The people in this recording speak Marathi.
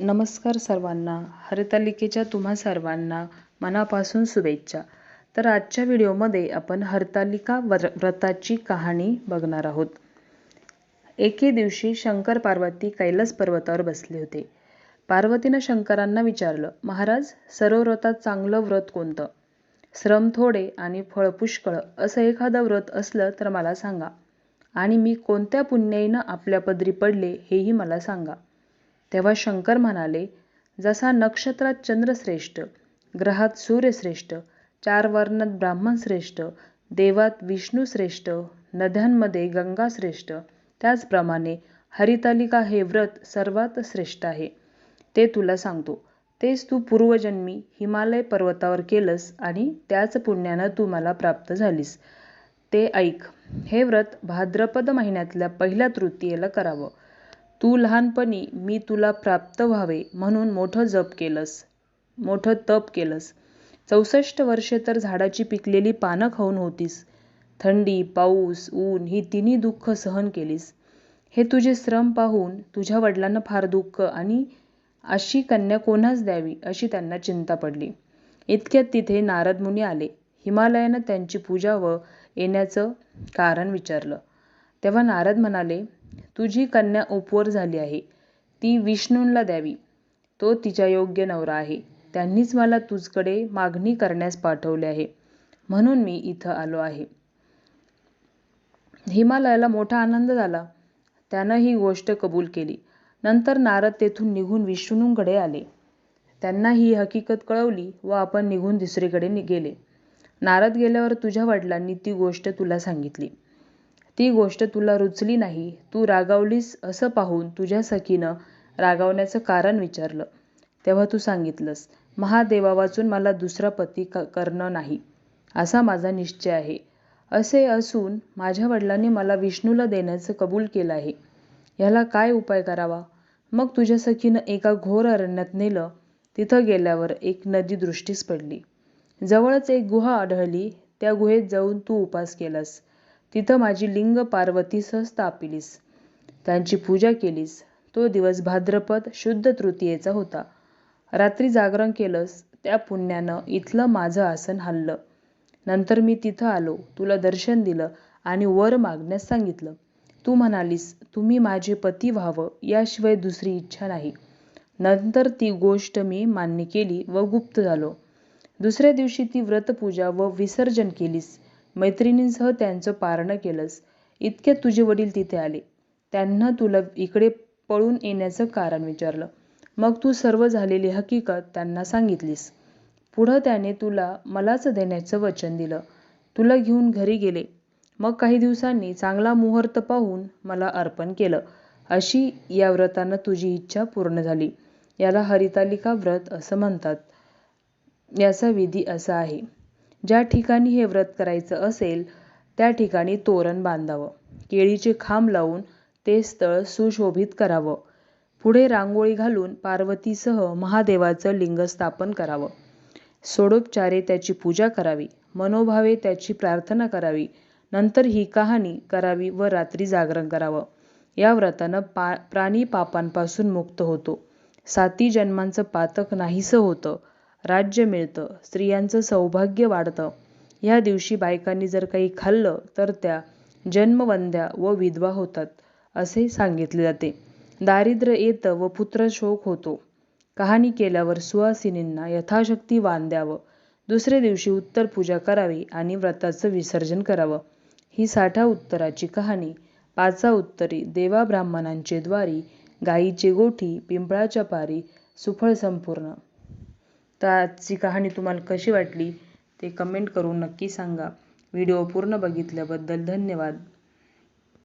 नमस्कार सर्वांना. हरतालिकेच्या तुम्हा सर्वांना मनापासून शुभेच्छा. तर आजच्या व्हिडिओमध्ये आपण हरतालिका व्र व्रताची कहाणी बघणार आहोत. एके दिवशी शंकर पार्वती कैलास पर्वतावर बसले होते. पार्वतीनं शंकरांना विचारलं महाराज सर्व व्रतात चांगलं व्रत कोणतं? श्रम थोडे आणि फळ पुष्कळ असं एखादं व्रत असलं तर मला सांगा. आणि मी कोणत्या पुण्याईनं आपल्या पदरी पडले हेही मला सांगा. तेव्हा शंकर म्हणाले जसा नक्षत्रात चंद्रश्रेष्ठ ग्रहात सूर्यश्रेष्ठ चार वर्णात ब्राह्मण श्रेष्ठ देवात विष्णू श्रेष्ठ नद्यांमध्ये गंगा श्रेष्ठ त्याचप्रमाणे हरितालिका हे व्रत सर्वात श्रेष्ठ आहे. ते तुला सांगतो. तेच तू पूर्वजन्मी हिमालय पर्वतावर केलंस आणि त्याच पुण्यानं तू मला प्राप्त झालीस. ते ऐक. हे व्रत भाद्रपद महिन्यातल्या पहिल्या तृतीयेला करावं. तू लहानपणी मी तुला प्राप्त व्हावे म्हणून मोठं जप केलंस. मोठं तप केलंस. चौसष्ट वर्षे तर झाडाची पिकलेली पानं खाऊन होतीस. थंडी पाऊस ऊन ही तिन्ही दुःख सहन केलीस. हे तुझे श्रम पाहून तुझ्या वडिलांना फार दुःख आणि अशी कन्या कोणास द्यावी अशी त्यांना चिंता पडली. इतक्यात तिथे नारद मुनी आले. हिमालयानं त्यांची पूजा व येण्याचं कारण विचारलं. तेव्हा नारद म्हणाले तुझी कन्या उपवर झाली आहे. ती विष्णूंला द्यावी. तो तिच्या योग्य नवरा आहे. त्यांनीच मला तुझकडे मागणी करण्यास पाठवले आहे. म्हणून मी इथं आलो आहे. हिमालयाला मोठा आनंद झाला. त्यानं ही गोष्ट कबूल केली. नंतर नारद तेथून निघून विष्णूंकडे आले. त्यांना ही हकीकत कळवली व आपण निघून दुसरीकडे गेले. नारद गेल्यावर तुझ्या वडिलांनी ती गोष्ट तुला सांगितली. ती गोष्ट तुला रुचली नाही. तू रागावलीस असं पाहून तुझ्या सखीनं रागावण्याचं कारण विचारलं. तेव्हा तू सांगितलंस महादेवा वाचून मला दुसरा पती क करणं नाही. असा माझा निश्चय आहे. असे असून माझ्या वडिलांनी मला विष्णूला देण्याचं कबूल केलं आहे. ह्याला काय उपाय करावा? मग तुझ्या सखीनं एका घोर अरण्यात नेलं. तिथं गेल्यावर एक नदी दृष्टीस पडली. जवळच एक गुहा आढळली. त्या गुहेत जाऊन तू उपास केलास. तिथं माझी लिंग पार्वती स्थापिलीस त्यांची पूजा केलीस. तो दिवस भाद्रपद शुद्ध तृतीयेचा होता. रात्री जागरण केलंस त्या पुण्यानं इथलं माझं आसन हल्लं नंतर मी तिथं आलो तुला दर्शन दिलं आणि वर मागण्यास सांगितलं. तू म्हणालीस तुम्ही माझे पती व्हावं याशिवाय दुसरी इच्छा नाही. नंतर ती गोष्ट मी मान्य केली व गुप्त झालो. दुसऱ्या दिवशी ती व्रतपूजा व विसर्जन केलीस. मैत्रिणींसह त्यांचं पारणं केलंस. इतक्यात तुझे वडील तिथे आले. त्यांना तुला इकडे पळून येण्याचं कारण विचारलं. मग तू सर्व झालेली हकीकत त्यांना सांगितलीस. पुढं त्याने तुला मलाच देण्याचं वचन दिलं. तुला घेऊन घरी गेले. मग काही दिवसांनी चांगला मुहूर्त पाहून मला अर्पण केलं. अशी या व्रतानं तुझी इच्छा पूर्ण झाली. याला हरितालिका व्रत असं म्हणतात. याचा विधी असा आहे. ज्या ठिकाणी हे व्रत करायचं असेल त्या ठिकाणी तोरण बांधावं. केळीचे खांब लावून ते स्थळ सुशोभित करावं. पुढे रांगोळी घालून पार्वतीसह महादेवाचं लिंग स्थापन करावं. सोडोपचारे त्याची पूजा करावी. मनोभावे त्याची प्रार्थना करावी. नंतर ही कहाणी करावी व रात्री जागरण करावं. या व्रतानं पा प्राणी पापांपासून मुक्त होतो. साती जन्मांचं पातक नाहीसं होतं. राज्य मिळतं स्त्रियांचं सौभाग्य वाढतं. ह्या दिवशी बायकांनी जर काही खाल्लं तर त्या जन्मवंद्या व विधवा होतात असे सांगितले जाते. दारिद्र्य येतं व पुत्रशोक होतो. कहाणी केल्यावर सुवासिनींना यथाशक्ती वाण द्यावं दुसऱ्या दिवशी उत्तर पूजा करावी आणि व्रताचं विसर्जन करावं. ही साठा उत्तराची कहाणी. पाचा उत्तरी देवा ब्राह्मणांचे द्वारी गाईचे गोठी पिंपळाच्या पारी सुफळ संपूर्ण तर आजची कहाणी तुम्हाला कशी वाटली ते कमेंट करून नक्की सांगा. व्हिडिओ पूर्ण बघितल्याबद्दल धन्यवाद.